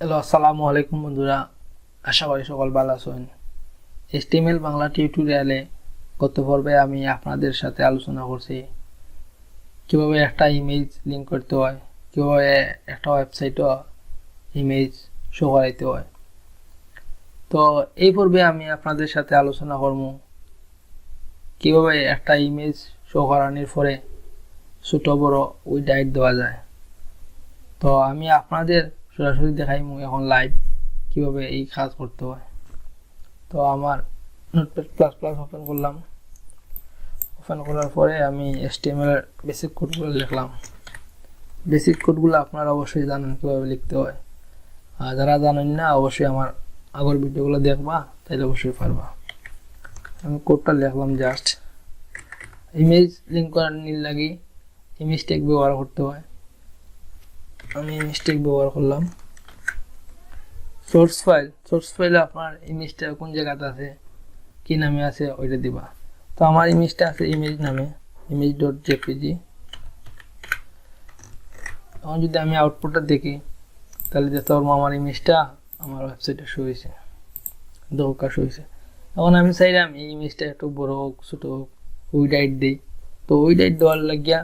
Hello, আসসালামু আলাইকুম বন্ধুরা। আশা করি সকল ভালো আছেন। এসটিএমএল বাংলা টিউটোরিয়ালে গত পর্বে আমি আপনাদের সাথে আলোচনা করছি, কীভাবে একটা ইমেজ লিঙ্ক করতে হয়, কীভাবে একটা ওয়েবসাইটও ইমেজ শো করাইতে হয়। তো এই পর্বে আমি আপনাদের সাথে আলোচনা করব, কীভাবে একটা ইমেজ শো করানোর পরে ছোটো বড় ওই ডাইট দেওয়া যায়। তো আমি আপনাদের সরাসরি দেখাইমু এখন লাইভ কীভাবে এই কাজ করতে হয়। তো আমার নোটপ্যাড প্লাস প্লাস ওপেন করলাম। ওপেন করার পরে আমি এসটিএমএল এর বেসিক কোডগুলো লিখলাম। বেসিক কোডগুলো আপনারা অবশ্যই জানেন কীভাবে লিখতে হয়। আর যারা জানেন না, অবশ্যই আমার আগের ভিডিওগুলো দেখবা তাহলে অবশ্যই পারবা। আমি কোডটা লিখলাম জাস্ট ইমেজ লিঙ্ক করার নীল লাগি ইমেজ ট্যাগ ব্যবহার করতে হয়। আমি মিস্টেক ব্যবহার করলাম। সোর্স ফাইল, সোর্স ফাইলে আপনার ইমেজটা কোন জায়গাতে আছে, কি নামে আছে ওইটা দিবা। তো আমার ইমেজটা আছে ইমেজ নামে ইমেজ ডট জেপিজি এখন যদি আমি আউটপুটটা দেখি, তাহলে দেখতে পারব আমার ইমেজটা আমার ওয়েবসাইটে শো হয়েছে, দরকার শো হয়েছে। এখন আমি চাইলাম এই ইমেজটা একটু বড় হোক, ছোটো হোক ওই ডাইট দিই। তো ওই ডাইট দেওয়ার লাগিয়া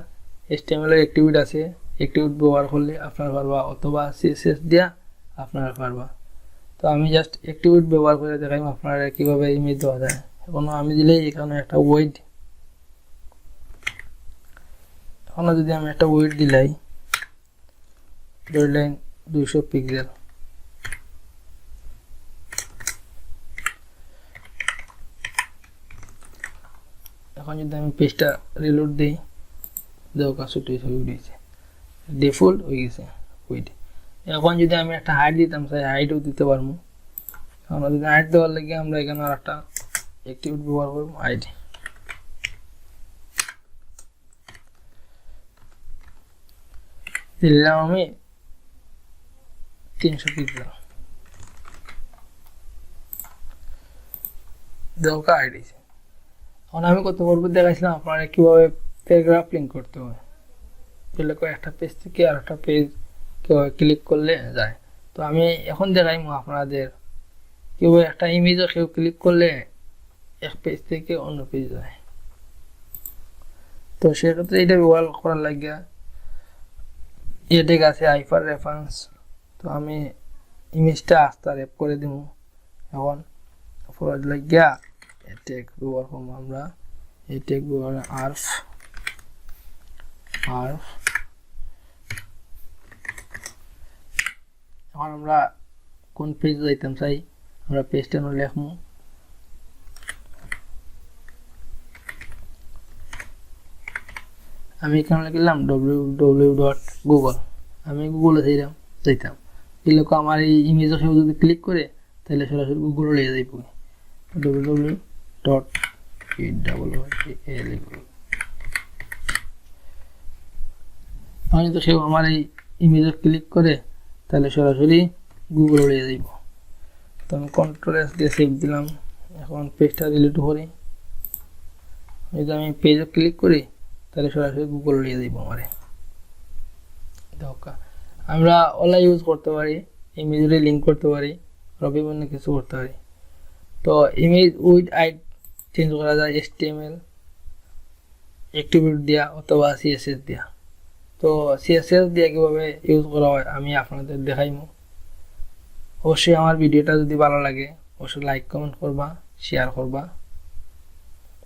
এসটিএমএলের অ্যাক্টিভিটি আছে অ্যাক্টিভিট ব্যবহার করলে আপনার পারবা অথবা সিএসএস দিয়া আপনারা পারবা তো আমি জাস্ট অ্যাক্টিভিট ব্যবহার করে দেখাইম আপনারা কীভাবে ইমেজ দেওয়া যায়। এখন আমি দিলেই এখানে একটা ওয়েট এখনও যদি আমি একটা ওয়েট দিলাই, ধরলেন দুইশো পিক্সেল এখন যদি আমি পেজটা রিলোড দিই দেওয়া ছুটি ছবি উঠেছে ডিফল্ট হয়ে গেছে ওইটা এখন যদি আমি একটা হাইট দিতাম, সেই হাইটও দিতে পারব। আমরা যদি হাইট দেওয়ার লাগে আমরা এখানে আর একটা অ্যাক্টিভিট ব্যবহার করব হাইট দিলাম আমি তিনশো পিক্সেল। দেওয়া হাইট হয়েছে এখন আমি কত পর্ব দেখাইছিলাম, আপনারা কীভাবে প্যারাগ্রাফ লিঙ্ক করতে হয় তাহলে একটা পেজ থেকে আর একটা পেজ ক্লিক করলে যায়। তো আমি এখন দেখাই আপনাদের। কেউ একটা ইমেজও কেউ ক্লিক করলে এক পেজ থেকে অন্য পেজ যায়। তো সেক্ষেত্রে এটা ব্যবহার করার লাগিয়া এটেক আছে আইফার রেফারেন্স তো আমি ইমেজটা আস্তে রেপ করে দিব এখন ফরওয়ার্ড লাগিয়া এটেক ব্যবহার করব আমরা। এটেক ব্যবহার আর্ফ আর্ফ এখন আমরা কোন পেজ যাইতাম চাই? আমরা পেজটা লিখব আমি এখানে লিখলাম ডব্লিউ ডব্লিউ ডট গুগল আমি গুগলে যাইতাম। যাইতাম এগুলো আমার এই ইমেজের সাথে যদি ক্লিক করে, তাহলে সরাসরি গুগলে লিয়ে যাইব W W dot double L আমি তো সেও আমার এই ইমেজে ক্লিক করে তাহলে সরাসরি গুগল উড়িয়ে যাইব তো আমি কন্ট্রোল এস দিয়ে সেভ দিলাম। এখন পেজটা রিলেট করি। যদি আমি পেজে ক্লিক করি, তাহলে সরাসরি গুগল উড়িয়ে যাইব আমারে। আমরা ওলা ইউজ করতে পারি ইমেজে লিঙ্ক করতে পারি আরও বিভিন্ন কিছু করতে পারি। তো ইমেজ উইথ আইট চেঞ্জ করা যায় এস টি এম এল অ্যাক্টিভিট দেওয়া অথবা সিএসএস দেওয়া তো সিএসএস দিয়ে কীভাবে ইউজ করা হয়, আমি আপনাদের দেখাইমো। অবশ্যই আমার ভিডিওটা যদি ভালো লাগে, অবশ্যই লাইক কমেন্ট করবা শেয়ার করবা।